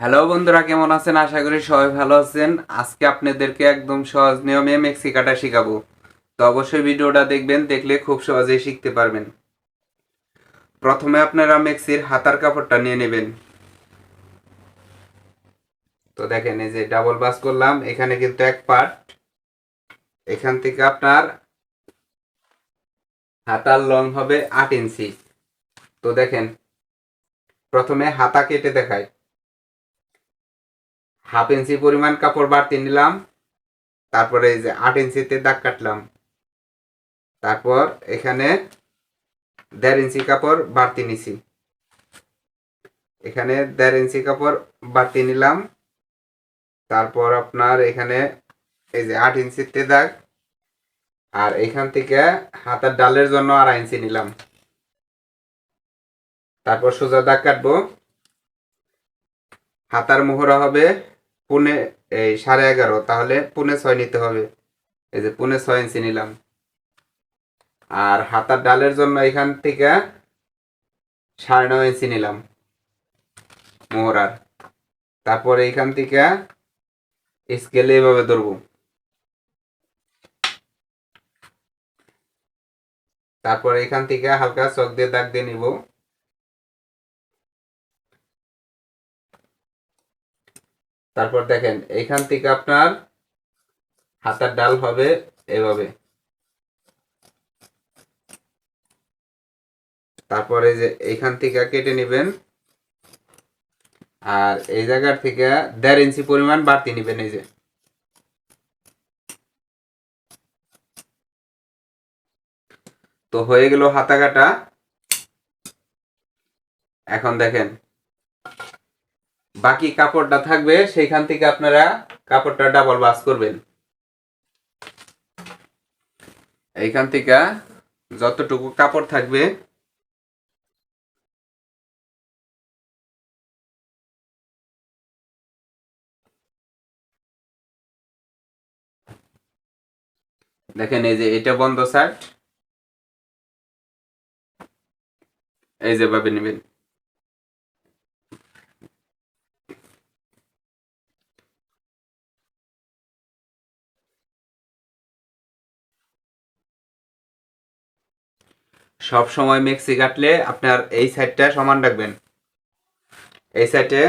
Hello বন্ধুরা, কেমন আছেন? আশা করি সবাই ভালো আছেন। আজকে আপনাদেরকে একদম সহজ নিয়মে মেক্সি কাটা শেখাবো। তো অবশ্যই ভিডিওটা দেখবেন, দেখলে খুব সহজেই শিখতে পারবেন। প্রথমে আপনারা মেক্সির হাতার কাপড়টা নিয়ে নেবেন। তো দেখেন, এই যে ডাবল বাস করলাম, এখানে কিন্তু এক পার্ট এখান থেকে আপনার হাতার লং হবে আট ইঞ্চি। তো দেখেন, প্রথমে হাতা কেটে দেখায় হাফ ইঞ্চি পরিমাণ কাপড় বাড়তি নিলাম। তারপরে এই যে আট ইঞ্চিতে দাগ কাটলাম। তারপর এখানে দেড় ইঞ্চি কাপড় বাড়তি নিছি। এখানে দেড় ইঞ্চি কাপড় বাড়তি নিলাম। তারপর আপনার এখানে এই যে আট ইঞ্চিতে দাগ। আর এখান থেকে হাতার ডালের জন্য আড়াই ইঞ্চি নিলাম। তারপর সোজা দাগ কাটবো। হাতার মোহরা হবে পুনে, এই সাড়ে এগারো, তাহলে পুনে ছয় নিতে হবে। এই যে পুনে ছয় ইঞ্চি নিলাম। আর হাতার ডালের জন্য এখান থেকে সাড়ে নয় ইঞ্চি নিলাম মোহরার। তারপর এখান থেকে স্কেলে এভাবে ধরবো। তারপর এখান থেকে হালকা চক দিয়ে দাগ দিয়ে নিব। তারপর দেখেন এইখান থেকে আপনার হাতার ডাল হবে এভাবে। তারপরে যে এইখান থেকে কেটে নেবেন। আর এই জায়গার থেকে দেড় ইঞ্চি পরিমাণ বাড়তি নেবেন এই যে। তো হয়ে গেল হাতা কাটা এখন দেখেন বাকি কাপড়টা থাকবে, সেইখান থেকে আপনারা কাপড়টা ডাবল বাস করবেন। এইখান থেকে যতটুকু কাপড় থাকবে, দেখেন এই যে এটা বন্ধ শার্ট এই যে ভাবে নেবেন। সব সময় মেক্সি কাটলে আপনার এই সাইডটা সমান রাখবেন। এই সাইডে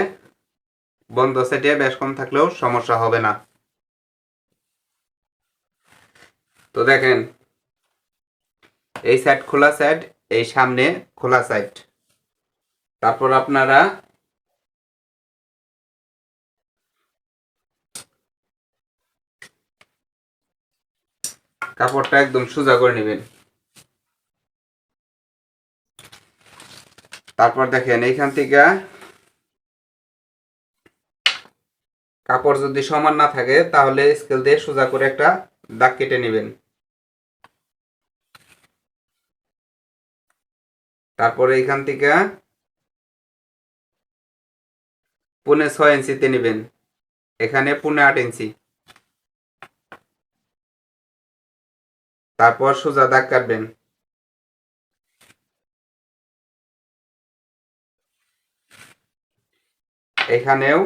বন্ধ সাইডে বেশ কম থাকলেও সমস্যা হবে না। তো দেখেন, এই সাইড খোলা সাইড, এই সামনে খোলা সাইড। তারপর আপনারা কাপড়টা একদম সোজা করে নেবেন। তারপর দেখেন, এইখান থেকে কাপড় যদি সমান না থাকে, তাহলে স্কেল দিয়ে সোজা করে একটা দাগ কেটে নেবেন। তারপরে এইখান থেকে পুনে ছয় ইঞ্চিতে নেবেন। এখানে পুনে আট ইঞ্চি। তারপর সোজা দাগ কাটবেন। এখানেও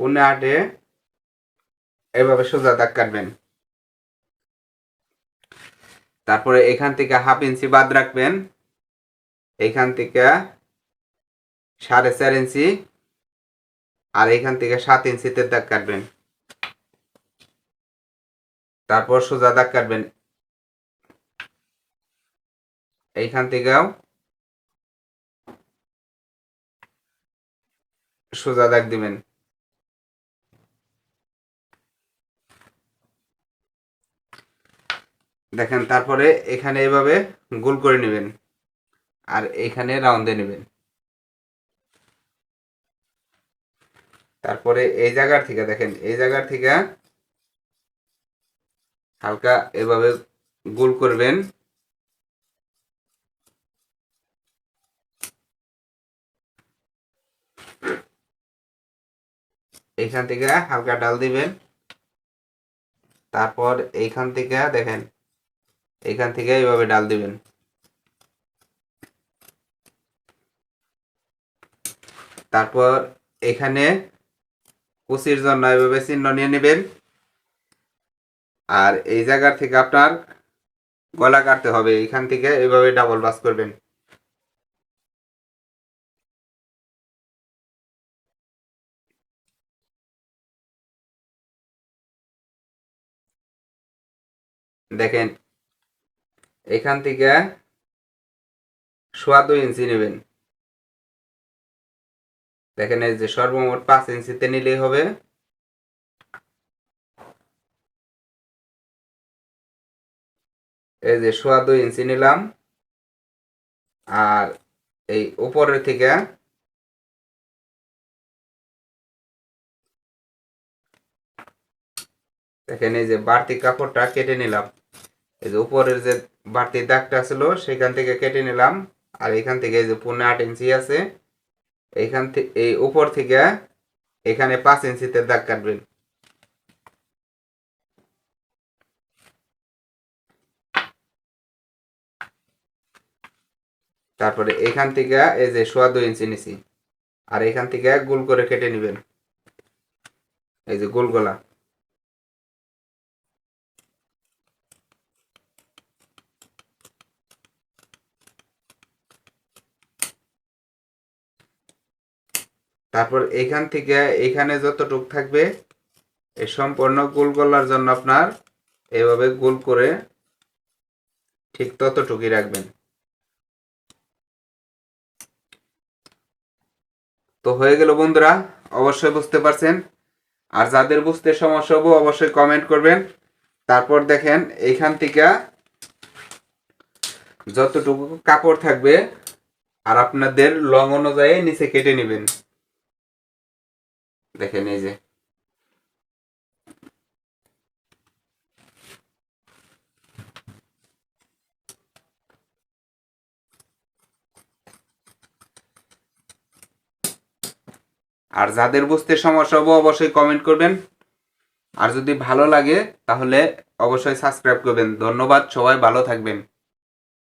পুনে আটে এভাবে সোজা দাগ কাটবেন। তারপরে এখান থেকে হাফ ইঞ্চি বাদ রাখবেন। এখান থেকে সাড়ে চার ইঞ্চি আর এখান থেকে সাত ইঞ্চিতে দাগ কাটবেন। তারপর সোজা দাগ কাটবেন। এইখান থেকেও সোজা দাগ দিবেন। দেখেন, তারপরে এখানে এভাবে গোল করে নেবেন আর এখানে রাউন্ডে নেবেন। তারপরে এই জায়গার থেকে, দেখেন, এই জায়গার থেকে হালকা এভাবে গোল করবেন। এইখান থেকে হালকা ডাল দিবেন। তারপর এইখান থেকে দেখেন, এইখান থেকে এইভাবে ডাল দিবেন। তারপর এখানে কুচির জন্য এভাবে চিহ্ন নিয়ে নেবেন। আর এই জায়গা থেকে আপনার গলা কাটতে হবে। এখান থেকে এভাবে ডাবল বাস করবেন। দেখেন, এখান থেকে সোয়া দুই ইঞ্চি নেবেন। দেখেন, এই যে সর্বমোট পাঁচ ইঞ্চিতে নিলেই হবে। এই যে সোয়া দুই ইঞ্চি নিলাম। আর এই উপরের থেকে দেখেন এই যে বাড়তি কাপড়টা কেটে নিলাম। এই যে উপরের যে বাড়তি দাগটা ছিল, সেখান থেকে কেটে নিলাম। আর এখান থেকে এই যে পনেরো আট ইঞ্চি আছে, এইখান থেকে এই উপর থেকে এখানে পাঁচ ইঞ্চিতে দাগ কাটবেন। তারপরে এখান থেকে এই যে সোয়া দুই ইঞ্চি নিছি। আর এখান থেকে গোল করে কেটে নেবেন। এই যে গোল গলা তারপর এখান থেকে এখানে যতটুক থাকবে এই সম্পূর্ণ গোল গলার জন্য আপনার এভাবে গোল করে ঠিক ততটুকুই রাখবেন। তো হয়ে গেল বন্ধুরা, অবশ্যই বুঝতে পারছেন। আর যাদের বুঝতে সমস্যা হব, অবশ্যই কমেন্ট করবেন। তারপর দেখেন এইখান থেকে যতটুকু কাপড় থাকবে, আর আপনাদের লং অনুযায়ী নিচে কেটে নেবেন। দেখেন এই যে। আর যাদের বুঝতে সমস্যা হবে, অবশ্যই কমেন্ট করবেন। আর যদি ভালো লাগে, তাহলে অবশ্যই সাবস্ক্রাইব করবেন। ধন্যবাদ, সবাই ভালো থাকবেন।